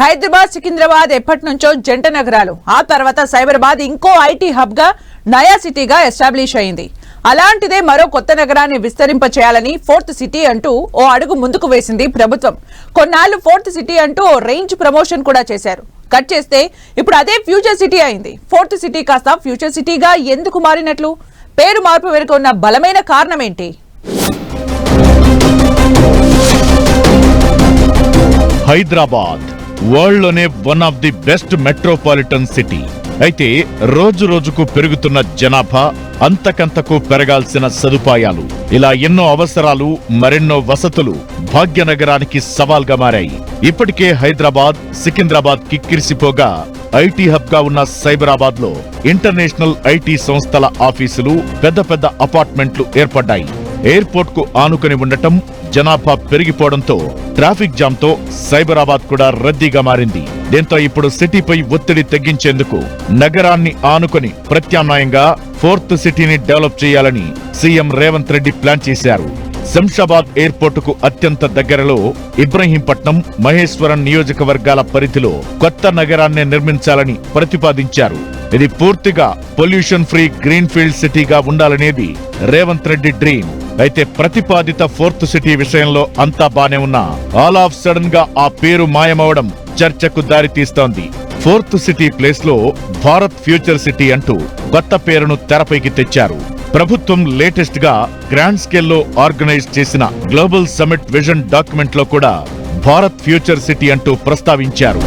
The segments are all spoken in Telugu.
హైదరాబాద్ సికింద్రాబాద్ ఎప్పటి నుంచో జంట నగరాలు. ఆ తర్వాత సైబరాబాద్ ఇంకో ఐటీ హబ్గా నయా సిటీగా ఎస్టాబ్లిష్ అయింది. అలాంటిదే మరో కొత్త నగరాన్ని విస్తరింప చేయాలని ఫోర్త్ సిటీ అంటూ ఓ అడుగు ముందుకు వేసింది ప్రభుత్వం. కొన్నాళ్ళు ఫోర్త్ సిటీ అంటూ ఓ రేంజ్ ప్రమోషన్ కూడా చేశారు. కట్ చేస్తే ఇప్పుడు అదే ఫ్యూచర్ సిటీ అయింది. ఫోర్త్ సిటీ కాస్త ఫ్యూచర్ సిటీగా ఎందుకు మారినట్లు? పేరు మార్పు వెనుక ఉన్న బలమైన కారణం ఏంటి? Hyderabad వరల్డ్లోనే one of the best metropolitan city అయితే రోజు రోజుకు పెరుగుతున్న జనాభా అంతకంతకు పెరగాల్సిన సదుపాయాలు ఇలా ఎన్నో అవసరాలు మరెన్నో వసతులు భాగ్యనగరానికి సవాల్గా మారాయి. ఇప్పటికే హైదరాబాద్ సికింద్రాబాద్ కిక్కిరిసిపోగా ఐటీ హబ్గా ఉన్న సైబరాబాద్లో ఇంటర్నేషనల్ ఐటీ సంస్థల ఆఫీసులు పెద్ద పెద్ద అపార్ట్మెంట్లు ఏర్పడ్డాయి. ఎయిర్పోర్ట్కు ఆనుకుని ఉండటం జనాభా పెరిగిపోవడంతో ట్రాఫిక్ జామ్తో సైబరాబాద్ కూడా రద్దీగా మారింది. దీంతో ఇప్పుడు సిటీపై ఒత్తిడి తగ్గించేందుకు నగరాన్ని ఆనుకొని ప్రత్యామ్నాయంగా ఫోర్త్ సిటీని డెవలప్ చేయాలని సీఎం రేవంత్ రెడ్డి ప్లాన్ చేశారు. శంషాబాద్ ఎయిర్పోర్టుకు అత్యంత దగ్గరలో ఇబ్రహీంపట్నం మహేశ్వరం నియోజకవర్గాల పరిధిలో కొత్త నగరాన్ని నిర్మించాలని ప్రతిపాదించారు. ఇది పూర్తిగా పొల్యూషన్ ఫ్రీ గ్రీన్ఫీల్డ్ సిటీగా ఉండాలనేది రేవంత్ రెడ్డి డ్రీమ్. అయితే ప్రతిపాదిత ఫోర్త్ సిటీ విషయంలో అంతా బానే ఉన్నా ఆల్ ఆఫ్ సడన్గా ఆ పేరు మాయమవడం చర్చకు దారితీస్తోంది ఫోర్త్ సిటీ ప్లేస్లో భారత్ ఫ్యూచర్ సిటీ అంటూ కొత్త పేరును తెరపైకి తెచ్చారు. ప్రభుత్వం లేటెస్ట్గా గ్రాండ్ స్కేల్లో ఆర్గనైజ్ చేసిన గ్లోబల్ సమిట్ విజన్ డాక్యుమెంట్లో కూడా భారత్ ఫ్యూచర్ సిటీ అంటూ ప్రస్తావించారు.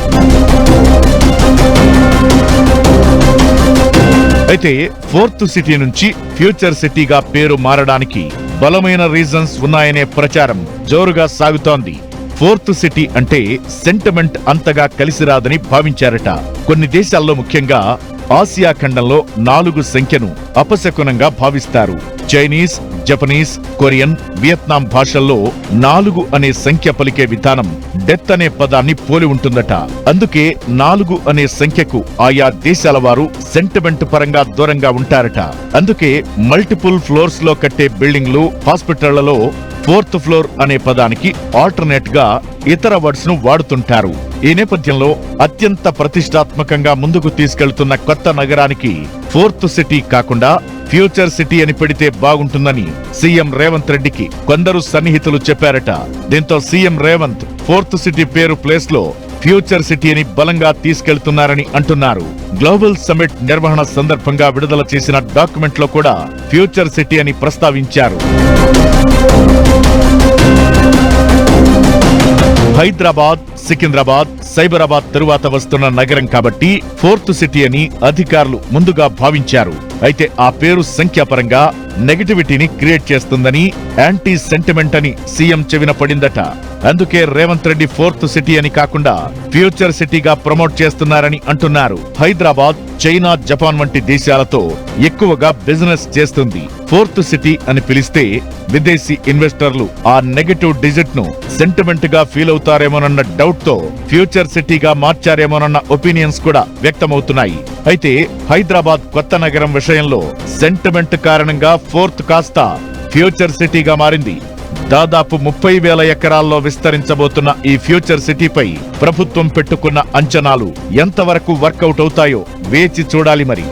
అయితే ఫోర్త్ సిటీ నుంచి ఫ్యూచర్ సిటీగా పేరు మారడానికి బలమైన రీజన్స్ ఉన్నాయనే ప్రచారం జోరుగా సాగుతోంది. ఫోర్త్ సిటీ అంటే సెంటిమెంట్ అంతగా కలిసిరాదని భావించారట. కొన్ని దేశాల్లో ముఖ్యంగా ఆసియా ఖండంలో నాలుగు సంఖ్యను అపశకునంగా భావిస్తారు. చైనీస్ జపనీస్ కొరియన్ వియత్నాం భాషల్లో నాలుగు అనే సంఖ్య పలికే విధానం డెత్ అనే పదాన్ని పోలి ఉంటుందట. అందుకే నాలుగు అనే సంఖ్యకు ఆయా దేశాల వారు సెంటిమెంట్ పరంగా దూరంగా ఉంటారట. అందుకే మల్టిపుల్ ఫ్లోర్స్లో కట్టే బిల్డింగ్లు హాస్పిటళ్ళలో ఫోర్త్ ఫ్లోర్ అనే పదానికి ఆల్టర్నేట్గా ఇతర వర్డ్స్ను వాడుతుంటారు. ఈ నేపథ్యంలో అత్యంత ప్రతిష్టాత్మకంగా ముందుకు తీసుకెళ్తున్న కొత్త నగరానికి ఫోర్త్ సిటీ కాకుండా ఫ్యూచర్ సిటీ అని పెడితే బాగుంటుందని సీఎం రేవంత్ రెడ్డికి కొందరు సన్నిహితులు చెప్పారట. దీంతో సీఎం రేవంత్ ఫోర్త్ సిటీ పేరు ప్లేస్లో ఫ్యూచర్ సిటీ అని బలంగా తీసుకెళ్తున్నారని అంటున్నారు. గ్లోబల్ సమిట్ నిర్వహణ సందర్భంగా విడుదల చేసిన డాక్యుమెంట్లో కూడా ఫ్యూచర్ సిటీ అని ప్రస్తావించారు. హైదరాబాద్ సికింద్రాబాద్ సైబరాబాద్ తరువాత వస్తున్న నగరం కాబట్టి ఫోర్త్ సిటీ అని అధికారులు ముందుగా భావించారు. అయితే ఆ పేరు సంఖ్యాపరంగా నెగటివిటీని క్రియేట్ చేస్తుందని యాంటీ సెంటిమెంట్ అని సీఎం చెవిన పడిందట అందుకే రేవంత్ రెడ్డి ఫోర్త్ సిటీ అని కాకుండా ఫ్యూచర్ సిటీగా ప్రమోట్ చేస్తున్నారని అంటున్నారు. హైదరాబాద్ చైనా జపాన్ వంటి దేశాలతో ఎక్కువగా బిజినెస్ చేస్తుంది. ఫోర్త్ సిటీ అని పిలిస్తే విదేశీ ఇన్వెస్టర్లు ఆ నెగటివ్ డిజిట్ను సెంటిమెంట్గా ఫీల్ అవుతారేమోనన్న డౌట్తో ఫ్యూచర్ సిటీగా మార్చారేమోనన్న ఒపీనియన్స్ కూడా వ్యక్తమవుతున్నాయి. అయితే హైదరాబాద్ కొత్త నగరం విషయంలో సెంటిమెంట్ కారణంగా ఫోర్త్ కాస్త ఫ్యూచర్ సిటీగా మారింది. దాదాపు ముప్పై వేల ఎకరాల్లో విస్తరించబోతున్న ఈ ఫ్యూచర్ సిటీపై ప్రభుత్వం పెట్టుకున్న అంచనాలు ఎంతవరకు వర్కౌట్ అవుతాయో వేచి చూడాలి మరి.